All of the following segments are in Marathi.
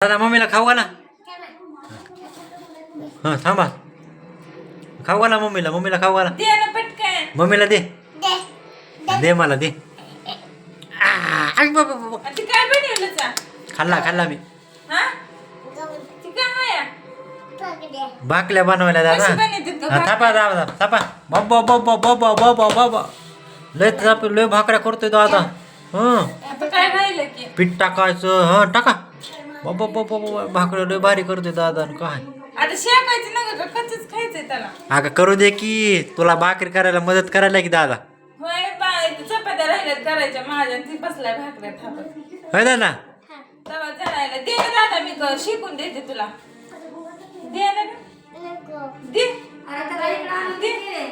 दादा मम्मीला खाऊ घाला हां थांबा खाऊ घाला मम्मीला मम्मीला खाऊ घाला दे ना पटकन मम्मीला दे दे मला दे खाल्ला खाल्ला मी हा बाकल्या बनवायला दादा हा, थापा दादा थापा बाबा बाबा बाबा बाबा बाबा लय थाप लय भाकऱ्या करतोय दादा हं पीठ टाकायचं हं टाका बाबा बाबा बाबा भाकऱ्या लय भारी करतोय दादा आणि काय? आता शेकायचं कच्चच खायचंय त्याला. अगं करू दे की. तुला भाकरी करायला मदत करायला की दादा. होय चपात्या राहिल्यात करायच्या माझ्या आणि ती बसलाय भाकऱ्या थापत. होय दादा. तवा दे ना दादा मी क- शिकून देते तुला. दे ना गं. दे. दे.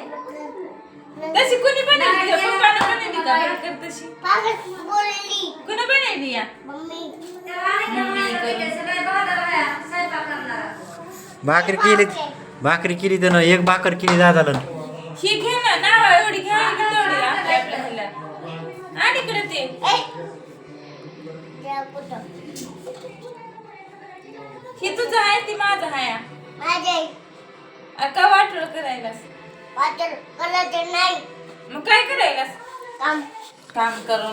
तशी कुणी बनवली? पप्पानं बनवली का भाकर तशी? कुणी बनवली या? भाकरी केली भाकरी केली त्यानं एक भाकर केली दादाला ही घे ना नावा एवढी घ्यावी की तेवढी आपल्या आपल्या ह्याला. आणि इकडे ते. ही तुझं आहे ती माझं आहे. आ, का वाटलं करायलास? मग काय करायलास? काम. करून.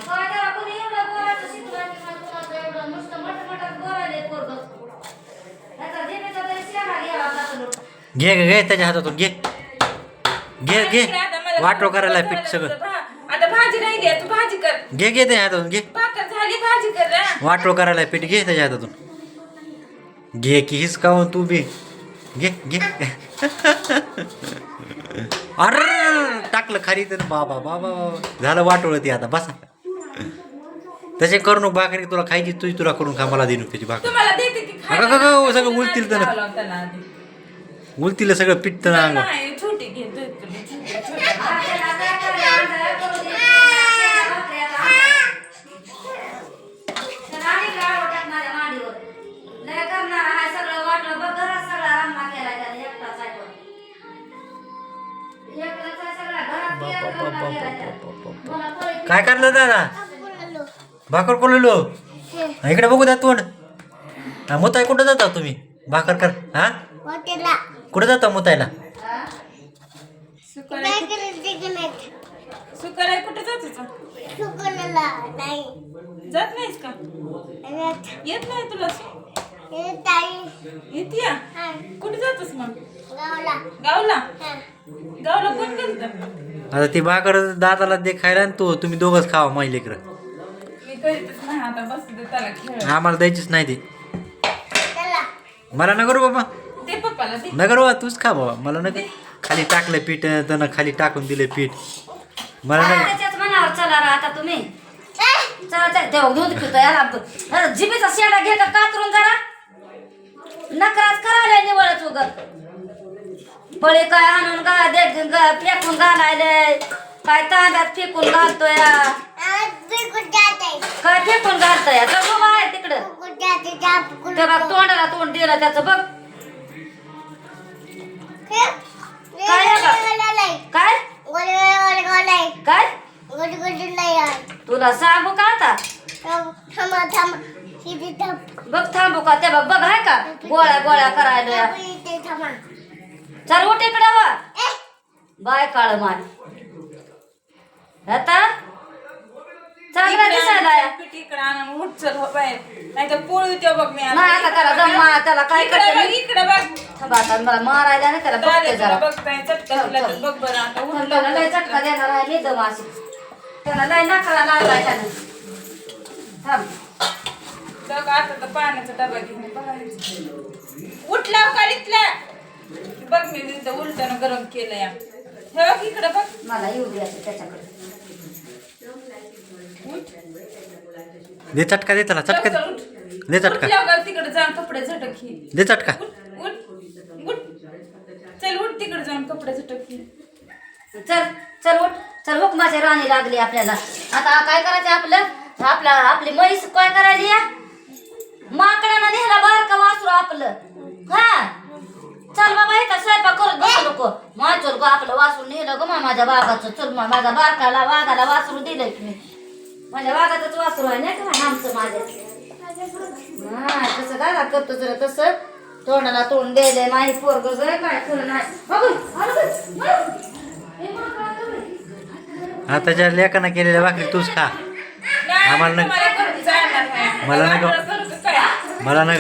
घे घे घे त्याच्या हातातून घे. घे घे. वाटो करायला पीठ सगळं. करायला भा- आता भाजी राहिली आहे, तू भाजी कर. घे घे त्याच्या हातातून घे. भाकर झाली भाजी कर ना. वाटो करायला पीठ घे त्याच्या हातातून. घे की हिच काऊन तू बी. घे घे. अर टाकलं खाली तर बाबा बाबा. झालं वाटोळ ती आता बसा. तसे करू भाकरी तुला खायची तुझी तुला करून खा मला देणू त्याची भाकर. की सगळं उलतील तर. उलतीला सगळं पीठ तर अंग नाही छोटी घे दूध तुम्ही, छोटी, छोटी. काय करलं दादा? भाकर कोललो. इकडे बघू द्या तोंड. हा मुताय कुठं जाता तुम्ही? भाकर कर हा? कुठं जाता मुतायला? कुठं- जाते तू? जात नाहीस का? येत नाही तुला? येते या. कुठे जातोस मग? गावला. गावला कोण गेलत? आता ती भाकर दादाला दे खायला आणि तू तुम्ही दोघंच खावा माझी लेकरं मी करीतच नाही आता बस दे त्याला खेळ आम्हाला द्यायचीच नाही ती. मला नगर बाबा. दे. नगर बाबा तूच खा बाबा. मला नगर खाली टाकलं पीठ त्यानं खाली टाकून दिलं पीठ. मला नगर त्याच्याच मनावर चला रा आता तुम्ही. चला चला देव दूध पितो याला अरे जिबीचा शेडा घे का कातरून जरा? नकराच करायला निवळच उगत. पळे काय आणून गा दे ग- फेकून घालायले. काय तांब्यात फेकून घालतोय? काय फेकून घालतोय? तर बाबा आहे तिकडं. ते बघ तोंडाला तोंड दिलं त्याचं बघ. काय काय? तुला सांगू का आता? बघ थांबू का? ते बघ बघ आहे का? गोळ्या गोळ्या करायला. चल उठ इकडे वा बाय काळ मार आता? चांगला दिसायला. या. पिठी इकडे आणून उठ चल हो बाहेर. नाही तर पोळी होते बघ मी नाही आता त्याला जमा त्याला काय इकडे करते? बघ मी? इकडे बघ. थांबा आता मला मारायला नाही त्याला बघते जरा. बघताय चटका तर. बघ बरं आता त्याला लय देणार आहे मी दम अशी. त्याला लय नकरा लागलाय त्यानं. थांब. बघ आता तर पाण्याचा डबा घेऊन बाहेर. उठला काढितला बघ मी तिथं उलट्यानं गरम केलं या हे बघ इकडे बघ. मला येऊ द्यायचं त्याच्याकडे. दे चटका दे त्याला चटका दे. उठ दे चटका. तिकडे जाऊन कपडे झटक घे दे चटका. उठ उठ उठ. चल उठ तिकडे जाऊन कपडे झटक घे चल चल उठ. चल हुकमाची राणी लागली आपल्याला. आता काय करायचं आपलं? आपला आपली म्हैस काय करायची या माकडानं नेला बारका वासरू आपलं. हा. चल बाबा इथं स्वयंपाक करत बसू नको? माझं गो आपलं वासरू नेलं ग माझ्या बागाचं चल मग माझ्या बारकाला वाघाला वासरू दिलंय की मी माझ्या वाघातच वासरू आहे नाही का आमचं माझ्या हा कसं दादा करतो जरा तसं तोंडाला तोंड द्यायला नाही पोरग जरा काय खरं नाही. हे. आताच्या लेकांना केलेल्या भाकरी तूच खा आम्हाला नाही. मला काय? मला ना